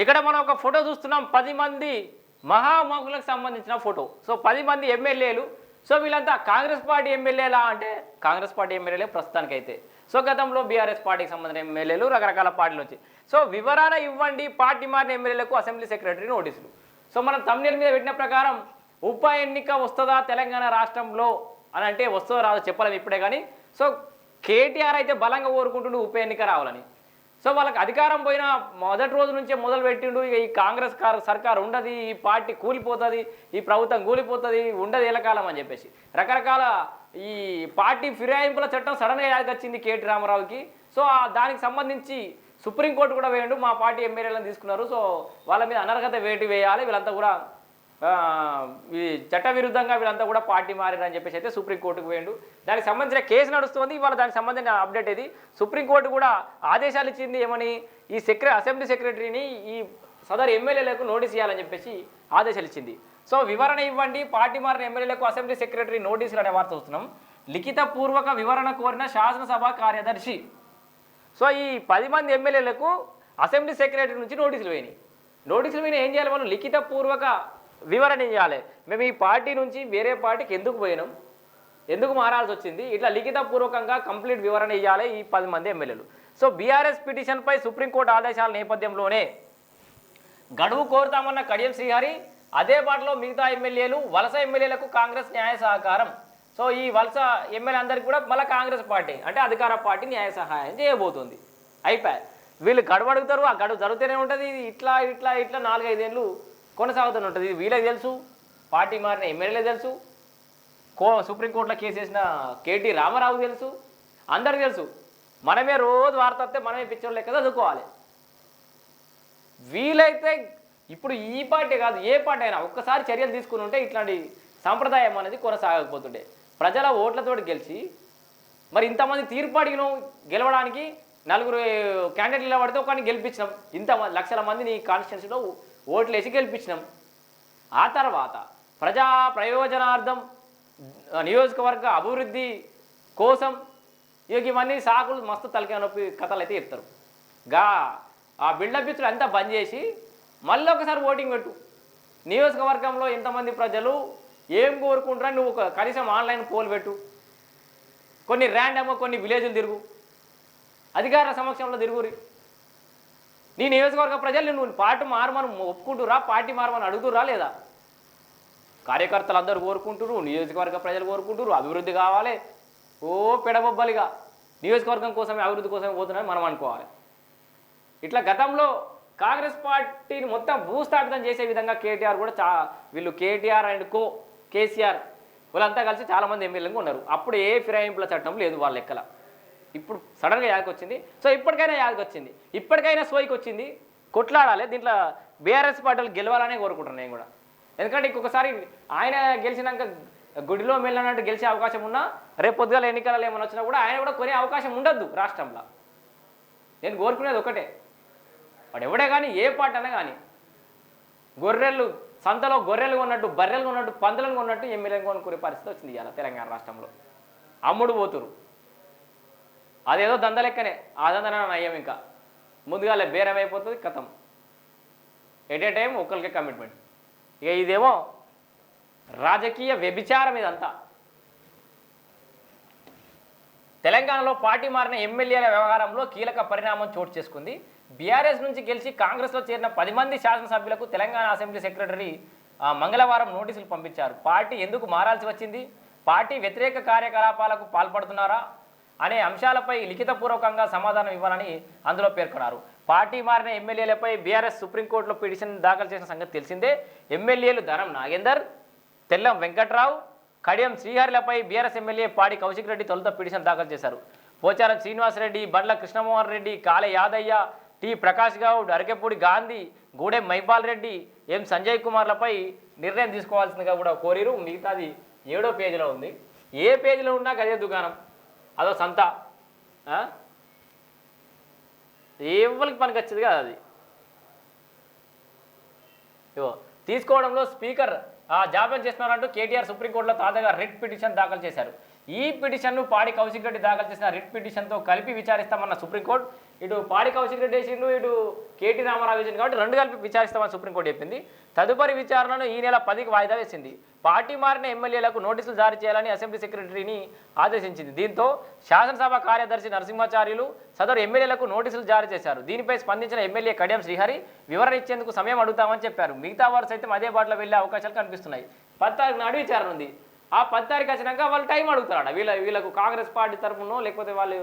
ఇక్కడ మనం ఒక ఫోటో చూస్తున్నాం. పది మంది మహామహులకు సంబంధించిన ఫోటో. సో పది మంది ఎమ్మెల్యేలు. సో వీళ్ళంతా కాంగ్రెస్ పార్టీ ఎమ్మెల్యేలా అంటే కాంగ్రెస్ పార్టీ ఎమ్మెల్యేలే ప్రస్తుతానికైతే. సో గతంలో బీఆర్ఎస్ పార్టీకి సంబంధించిన ఎమ్మెల్యేలు రకరకాల పార్టీలు వచ్చి సో వివరణ ఇవ్వండి. పార్టీ మారిన ఎమ్మెల్యేలకు అసెంబ్లీ సెక్రటరీ నోటీసులు. సో మనం తమిళ మీద పెట్టిన ప్రకారం ఉప ఎన్నిక వస్తుందా తెలంగాణ రాష్ట్రంలో అని అంటే వస్తుందో రాదో చెప్పలేము ఇప్పుడే కానీ. సో కేటీఆర్ అయితే బలంగా కోరుకుంటుండు ఉప ఎన్నిక రావాలని. సో వాళ్ళకి అధికారం పోయిన మొదటి రోజు నుంచే మొదలు పెట్టిండు. ఇక ఈ కాంగ్రెస్ కార్- సర్కార్ ఉండదు ఈ పార్టీ కూలిపోతుంది ఈ ప్రభుత్వం కూలిపోతుంది ఉండదు ఎలకాలం అని చెప్పేసి. రకరకాల ఈ పార్టీ ఫిరాయింపుల చట్టం సడన్గా యాదకొచ్చింది కేటీ రామారావుకి సో ఆ దానికి సంబంధించి సుప్రీంకోర్టు కూడా వేయండు. మా పార్టీ ఎమ్మెల్యేలను తీసుకున్నారు. సో వాళ్ళ మీద అనర్హత వేటు వేయాలి. వీళ్ళంతా కూడా ఈ చట్ట విరుద్ధంగా వీళ్ళంతా కూడా పార్టీ మారారని చెప్పేసి అయితే సుప్రీంకోర్టుకు పోయిండు దానికి సంబంధించిన కేసు నడుస్తుంది. ఇవాళ దానికి సంబంధించిన అప్డేట్ ఇది సుప్రీంకోర్టు కూడా ఆదేశాలు ఇచ్చింది ఏమని? ఈ సెక్ర అసెంబ్లీ సెక్రటరీని ఈ సదరు ఎమ్మెల్యేలకు నోటీస్ ఇవ్వాలని చెప్పేసి ఆదేశాలు ఇచ్చింది. సో వివరణ ఇవ్వండి. పార్టీ మారిన ఎమ్మెల్యేలకు అసెంబ్లీ సెక్రటరీ నోటీసులు అనే వార్త వస్తున్నాం లిఖితపూర్వక వివరణ కోరిన శాసనసభ కార్యదర్శి. సో ఈ పది మంది ఎమ్మెల్యేలకు అసెంబ్లీ సెక్రటరీ నుంచి నోటీసులు పోయినాయి నోటీసులు పోయినా ఏం చేయాలి వాళ్ళు? లిఖితపూర్వక వివరణ ఇవ్వాలి మేము ఈ పార్టీ నుంచి వేరే పార్టీకి ఎందుకు పోయినాం? ఎందుకు మారాల్సి వచ్చింది? ఇట్లా లిఖితపూర్వకంగా కంప్లీట్ వివరణ ఇవ్వాలి ఈ పది మంది ఎమ్మెల్యేలు. సో బీఆర్ఎస్ పిటిషన్పై సుప్రీంకోర్టు ఆదేశాల నేపథ్యంలోనే గడువు కోరుతామన్న కడియం శ్రీహరి అదే బాటలో మిగతా ఎమ్మెల్యేలు వలస ఎమ్మెల్యేలకు కాంగ్రెస్ న్యాయ సహకారం. సో ఈ వలస ఎమ్మెల్యే అందరికీ కూడా మళ్ళీ కాంగ్రెస్ పార్టీ అంటే అధికార పార్టీ న్యాయ సహాయం చేయబోతుంది. అయిపోయి వీళ్ళు గడువు అడుగుతారు ఆ గడువు జరుగుతూనే ఉంటుంది. ఇట్లా ఇట్లా ఇట్లా నాలుగైదేళ్ళు కొనసాగుతూనే ఉంటుంది ఇది వీళ్ళకి తెలుసు పార్టీ మారిన ఎమ్మెల్యేలకు తెలుసు కో సుప్రీంకోర్టులో కేసు వేసిన కేటీ రామారావు తెలుసు అందరు తెలుసు. మనమే రోజు వార్త వస్తే మనమే పిక్చర్ లెక్క చదువుకోవాలి. వీలైతే ఇప్పుడు ఈ పార్టీ కాదు ఏ పార్టీ అయినా ఒక్కసారి చర్యలు తీసుకుని ఉంటే ఇట్లాంటి సంప్రదాయం అనేది కొనసాగకపోతుండే. ప్రజల ఓట్లతోటి గెలిచి మరి ఇంతమంది తీర్పాడిను గెలవడానికి నలుగురు క్యాండిడేట్లు పడితే ఒకరిని గెలిపించినాం. ఇంత లక్షల మందిని కాన్స్టిట్యున్సీలో ఓట్లు వేసి గెలిపించినాం. ఆ తర్వాత ప్రజా ప్రయోజనార్థం నియోజకవర్గ అభివృద్ధి కోసం ఇక ఇవన్నీ సాకులు మస్తు తలకే నొప్పి కథలు అయితే చెప్తారు. గా ఆ బిల్డప్ ఇచ్చుడు అంతా బంద్ చేసి మళ్ళీ ఒకసారి ఓటింగ్ పెట్టు. నియోజకవర్గంలో ఎంతమంది ప్రజలు ఏం కోరుకుంటారని నువ్వు కనీసం ఆన్లైన్ పోల్ పెట్టు. కొన్ని ర్యాండమ్గా కొన్ని విలేజ్లు తిరుగు. అధికారుల సమక్షంలో తిరుగురి. నీ నియోజకవర్గ ప్రజలు నువ్వు పార్టీ మారమని ఒప్పుకుంటురా పార్టీ మారమని అడుగుతురా లేదా? కార్యకర్తలు అందరూ కోరుకుంటున్నారు నియోజకవర్గ ప్రజలు కోరుకుంటున్నారు అభివృద్ధి కావాలి. ఓ పెడబొబ్బలిగా. నియోజకవర్గం కోసమే అభివృద్ధి కోసమే పోతున్నారని మనం అనుకోవాలి. ఇట్లా గతంలో కాంగ్రెస్ పార్టీని మొత్తం భూస్థాపితం చేసే విధంగా కేటీఆర్ కూడా చా వీళ్ళు కేటీఆర్ అండ్ కో కేసీఆర్ వీళ్ళంతా కలిసి చాలామంది ఎమ్మెల్యేగా ఉన్నారు. అప్పుడు ఏ ఫిరాయింపుల చట్టం లేదు వాళ్ళ లెక్కల. ఇప్పుడు సడన్గా యాదకి వచ్చింది. సో ఇప్పటికైనా యాదకి వచ్చింది. ఇప్పటికైనా సోయికి వచ్చింది. కొట్లాడాలి. దీంట్లో బీఆర్ఎస్ పార్టీలు గెలవాలనే కోరుకుంటున్నాను నేను కూడా. ఎందుకంటే ఇంకొకసారి ఆయన గెలిచినాక గుడిలో మెల్లనట్టు గెలిచే అవకాశం ఉన్నా రేపు పొద్దుగాల ఎన్నికలలో ఏమైనా వచ్చినా కూడా ఆయన కూడా కొనే అవకాశం ఉండద్దు రాష్ట్రంలో. నేను కోరుకునేది ఒకటే. వాడు ఎవడే కానీ ఏ పాట అయినా కానీ గొర్రెలు సంతలో గొర్రెలు కొన్నట్టు బర్రెలు కొన్నట్టు పందులను కొన్నట్టు ఎమ్మెల్యేలు కొనుక్కునే పరిస్థితి వచ్చింది ఇవాళ తెలంగాణ రాష్ట్రంలో. అమ్ముడు పోతురు. అదేదో దంద లెక్కనే ఆ దందన నయ్యం ఇంకా. ముందుగా బేరం అయిపోతుంది కథం ఎట్ ఏ టైం ఒక్కరికే కమిట్మెంట్ ఇక ఇదేమో రాజకీయ వ్యభిచారం ఇదంతా. తెలంగాణలో పార్టీ మారిన ఎమ్మెల్యేల వ్యవహారంలో కీలక పరిణామం చోటు చేసుకుంది. బీఆర్ఎస్ నుంచి గెలిచి కాంగ్రెస్లో చేరిన పది మంది శాసనసభ్యులకు తెలంగాణ అసెంబ్లీ సెక్రటరీ మంగళవారం నోటీసులు పంపించారు. పార్టీ ఎందుకు మారాల్సి వచ్చింది? పార్టీ వ్యతిరేక కార్యకలాపాలకు పాల్పడుతున్నారా? అనే అంశాలపై లిఖితపూర్వకంగా సమాధానం ఇవ్వాలని అందులో పేర్కొన్నారు. పార్టీ మారిన ఎమ్మెల్యేలపై బీఆర్ఎస్ సుప్రీంకోర్టులో పిటిషన్ దాఖలు చేసిన సంగతి తెలిసిందే. ఎమ్మెల్యేలు ధనం నాగేందర్ తెల్లం వెంకట్రావు కడియం శ్రీహరిలపై బీఆర్ఎస్ ఎమ్మెల్యే పాడి కౌశిక్ రెడ్డి తొలుత పిటిషన్ దాఖలు చేశారు. పోచారం శ్రీనివాసరెడ్డి బండ్ల కృష్ణమోహన్ రెడ్డి కాళ యాదయ్య టి ప్రకాష్ గౌడ్ అరకెపూడి గాంధీ గూడెం మైపాల్ రెడ్డి ఎం సంజయ్ కుమార్లపై నిర్ణయం తీసుకోవాల్సిందిగా కూడా కోరిరు. మిగతాది ఏడో పేజీలో ఉంది. ఏ పేజీలో ఉన్నా గదే దుకాణం. అదో సంత. ఎవరికి పనికి వచ్చేది కాదు అది. ఇవో తీసుకోవడంలో స్పీకర్ ఆ జాప్యం చేస్తున్నారంటూ కేటీఆర్ సుప్రీంకోర్టులో తాజాగా రిట్ పిటిషన్ దాఖలు చేశారు. ఈ పిటిషన్ను పాడి కౌశిక్ రెడ్డి దాఖలు చేసిన రిట్ పిటిషన్తో కలిపి విచారిస్తామన్న సుప్రీంకోర్టు ఇటు పాడి కౌశిక్ రెడ్డి వేసిండు ఇటు కేటీ రామారావు వేసిండు కాబట్టి రెండు కలిపి విచారిస్తామని సుప్రీంకోర్టు చెప్పింది. తదుపరి విచారణను ఈ నెల పదికి వాయిదా వేసింది. పార్టీ మారిన ఎమ్మెల్యేలకు నోటీసులు జారీ చేయాలని అసెంబ్లీ సెక్రటరీని ఆదేశించింది. దీంతో శాసనసభ కార్యదర్శి నరసింహాచార్యులు సదరు ఎమ్మెల్యేలకు నోటీసులు జారీ చేశారు. దీనిపై స్పందించిన ఎమ్మెల్యే కడియం శ్రీహరి వివరణ ఇచ్చేందుకు సమయం అడుగుతామని చెప్పారు. మిగతా వారు సైతం అదే బాటలో వెళ్ళే అవకాశాలు కనిపిస్తున్నాయి. పద్నాలుగు నాడు విచారణ ఉంది. ఆ పద్నాలుగు వచ్చినాక వాళ్ళు టైం అడుగుతారట. వీళ్ళ వీళ్ళకు కాంగ్రెస్ పార్టీ తరఫునో లేకపోతే వాళ్ళు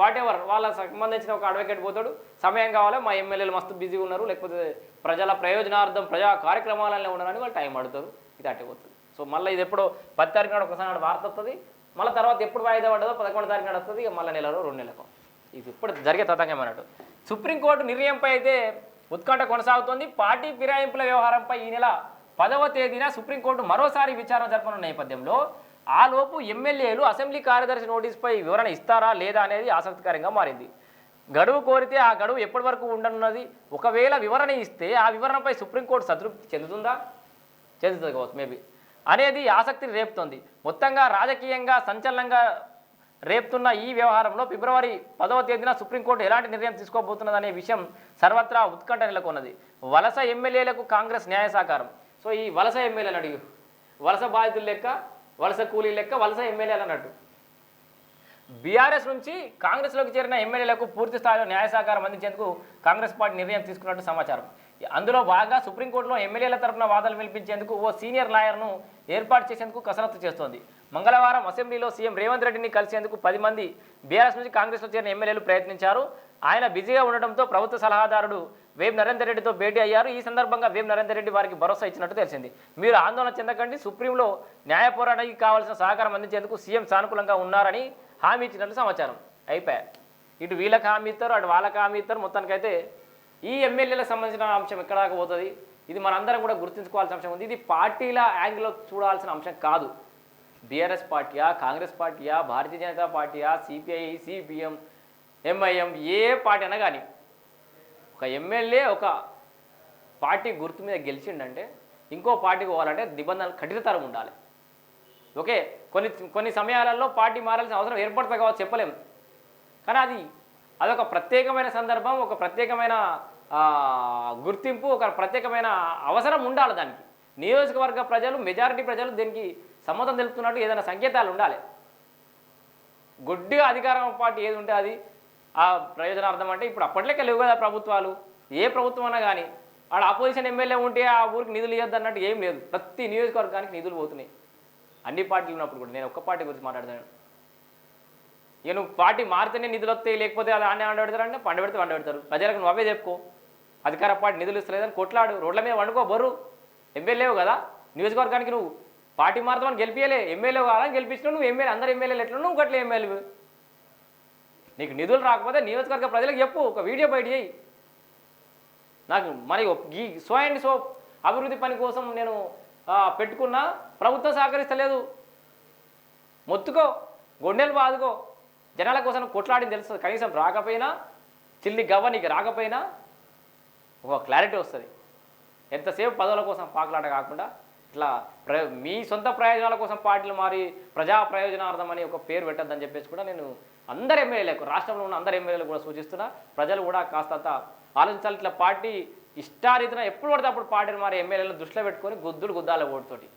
వాటెవర్ వాళ్ళకి వాళ్ళ సంబంధించిన ఒక అడ్వకేట్ పోతాడు. సమయం కావాలి? మా ఎమ్మెల్యేలు మస్తు బిజీ ఉన్నారు. లేకపోతే ప్రజల ప్రయోజనార్థం ప్రజా కార్యక్రమాలలో ఉన్నారని వాళ్ళు టైం అడుగుతారు ఇది అట్టపోతుంది సో మళ్ళీ ఇది ఎప్పుడో పది తారీఖు నాడు ఒకసారి నాడు వార్త వస్తుంది మళ్ళీ తర్వాత ఎప్పుడు వాయిదా పడ్డదో పదకొండు తారీఖు నాడు వస్తుంది ఇక మళ్ళీ నెలలో రెండు నెలలకు. ఇది ఇప్పుడు జరిగే తతంగం అన్నట్టు. సుప్రీంకోర్టు నిర్ణయంపై అయితే ఉత్కంఠ కొనసాగుతోంది. పార్టీ ఫిరాయింపుల వ్యవహారంపై ఈ నెల పదవ తేదీన సుప్రీంకోర్టు మరోసారి విచారణ జరపనున్న నేపథ్యంలో ఆ లోపు ఎమ్మెల్యేలు అసెంబ్లీ కార్యదర్శి నోటీస్పై వివరణ ఇస్తారా లేదా అనేది ఆసక్తికరంగా మారింది. గడువు కోరితే ఆ గడువు ఎప్పటి వరకు ఉండనున్నది? ఒకవేళ వివరణ ఇస్తే ఆ వివరణపై సుప్రీంకోర్టు సంతృప్తి చెందుతుందా? చెందుతుంది కావచ్చు మేబీ అనేది ఆసక్తిని రేపుతోంది. మొత్తంగా రాజకీయంగా సంచలనంగా రేపుతున్న ఈ వ్యవహారంలో ఫిబ్రవరి పదవ తేదీన సుప్రీంకోర్టు ఎలాంటి నిర్ణయం తీసుకోబోతున్నదనే విషయం సర్వత్రా ఉత్కంఠ నెలకొన్నది. వలస ఎమ్మెల్యేలకు కాంగ్రెస్ న్యాయ సహకారం సో ఈ వలస ఎమ్మెల్యేలు అడిగి వలస బాధితులు లెక్క వలస కూలీ లెక్క వలస ఎమ్మెల్యేలు అన్నట్టు. బీఆర్ఎస్ నుంచి కాంగ్రెస్లోకి చేరిన ఎమ్మెల్యేలకు పూర్తి స్థాయిలో న్యాయ సహకారం అందించేందుకు కాంగ్రెస్ పార్టీ నిర్ణయం తీసుకున్నట్టు సమాచారం. అందులో భాగంగా సుప్రీంకోర్టులో ఎమ్మెల్యేల తరపున వాదనలు వినిపించేందుకు ఓ సీనియర్ లాయర్ను ఏర్పాటు చేసేందుకు కసరత్తు చేస్తోంది. మంగళవారం అసెంబ్లీలో సీఎం రేవంత్ రెడ్డిని కలిసేందుకు పది మంది బీఆర్ఎస్ నుంచి కాంగ్రెస్లో చేరిన ఎమ్మెల్యేలు ప్రయత్నించారు. ఆయన బిజీగా ఉండడంతో ప్రభుత్వ సలహాదారుడు వేం నరేందర్ రెడ్డితో భేటీ అయ్యారు. ఈ సందర్భంగా వేం నరేందర్ రెడ్డి వారికి భరోసా ఇచ్చినట్టు తెలిసింది. మీరు ఆందోళన చెందకండి. సుప్రీంలో న్యాయ పోరాటానికి కావాల్సిన సహకారం అందించేందుకు సీఎం సానుకూలంగా ఉన్నారని హామీ ఇచ్చినట్లు సమాచారం. అయిపోయా. ఇటు వీళ్ళకి హామీ ఇస్తారు అటు వాళ్ళకి హామీ ఇస్తారు. మొత్తానికైతే ఈ ఎమ్మెల్యేలకు సంబంధించిన అంశం ఎక్కడ పోతుంది? ఇది మనందరం కూడా గుర్తుంచుకోవాల్సిన అంశం ఉంది. ఇది పార్టీల యాంగిల్లో చూడాల్సిన అంశం కాదు. బీఆర్ఎస్ పార్టీయా కాంగ్రెస్ పార్టీయా భారతీయ జనతా పార్టీయా సిపిఐ సిపిఎం ఎంఐఎం ఏ పార్టీ అయినా కానీ. ఒక ఎమ్మెల్యే ఒక పార్టీ గుర్తు మీద గెలిచిండంటే ఇంకో పార్టీకి పోవాలంటే నిబంధనలు కఠినతరం ఉండాలి. ఓకే కొన్ని కొన్ని సమయాలలో పార్టీ మారాల్సిన అవసరం ఏర్పడుతుంది కావచ్చు చెప్పలేము కానీ అది అదొక ప్రత్యేకమైన సందర్భం ఒక ప్రత్యేకమైన గుర్తింపు ఒక ప్రత్యేకమైన అవసరం ఉండాలి దానికి. నియోజకవర్గ ప్రజలు మెజారిటీ ప్రజలు దీనికి సమ్మతం తెలుపుతున్నట్టు ఏదైనా సంకేతాలు ఉండాలి. గుడ్డిగా అధికారం పార్టీ ఏది ఉంటే అది ఆ ప్రయోజనార్థం అంటే ఇప్పుడు అప్పట్లోకి లేవు కదా ప్రభుత్వాలు. ఏ ప్రభుత్వం అన్నా కానీ ఆడ అపోజిషన్ ఎమ్మెల్యే ఉంటే ఆ ఊరికి నిధులు ఇవ్వద్దు అన్నట్టు ఏం లేదు. ప్రతి నియోజకవర్గానికి నిధులు పోతున్నాయి. అన్ని పార్టీలు ఉన్నప్పుడు కూడా. నేను ఒక్క పార్టీ గురించి మాట్లాడతాను. ఇక నువ్వు పార్టీ మారితేనే నిధులు వస్తాయి లేకపోతే అది ఆనే వండబెడతారంటే పండబెడితే వండబెడతారు ప్రజలకు నువ్వు చెప్పుకో. అధికార పార్టీ నిధులు ఇస్తలేదని కొట్లాడు. రోడ్ల మీద వండుకో బర్రు. ఎమ్మెల్యేవు కదా. నియోజకవర్గానికి నువ్వు పార్టీ మారుతామని గెలిపించలే ఎమ్మెల్యే కావాలని గెలిపించినావు నువ్వు. ఎమ్మెల్యే అందరు ఎమ్మెల్యేలు ఎట్లా నువ్వు గట్ల ఎమ్మెల్యే నీకు నిధులు రాకపోతే నియోజకవర్గ ప్రజలకు చెప్పు ఒక వీడియో బయట చేయి నాకు మరి ఈ సో అండ్ సో అభివృద్ధి పని కోసం నేను పెట్టుకున్న పెట్టుకున్నా ప్రభుత్వం సహకరిస్తలేదు. మొత్తుకో గొండెలు బాదుకో. జనాల కోసం కొట్లాడింది తెలుస్తుంది కనీసం రాకపోయినా చిల్లి గవ్వ నీకు రాకపోయినా ఒక క్లారిటీ వస్తుంది. ఎంతసేపు పదవుల కోసం పాకులాట కాకుండా ఇట్లా ప్ర మీ సొంత ప్రయోజనాల కోసం పార్టీలు మారి ప్రజా ప్రయోజనార్థం అని ఒక పేరు పెట్టద్దని చెప్పేసి కూడా నేను అందరు ఎమ్మెల్యేలకు రాష్ట్రంలో ఉన్న అందరు ఎమ్మెల్యేలకు కూడా సూచిస్తున్నా. ప్రజలు కూడా కాస్తంత ఆలోచించాలి. ఇట్లా పార్టీ ఇష్టారీతిన ఎప్పుడు పడితే అప్పుడు పార్టీని మారి ఎమ్మెల్యేలను దృష్టిలో పెట్టుకొని గుద్దులు గుద్దాల ఓటుతోటి.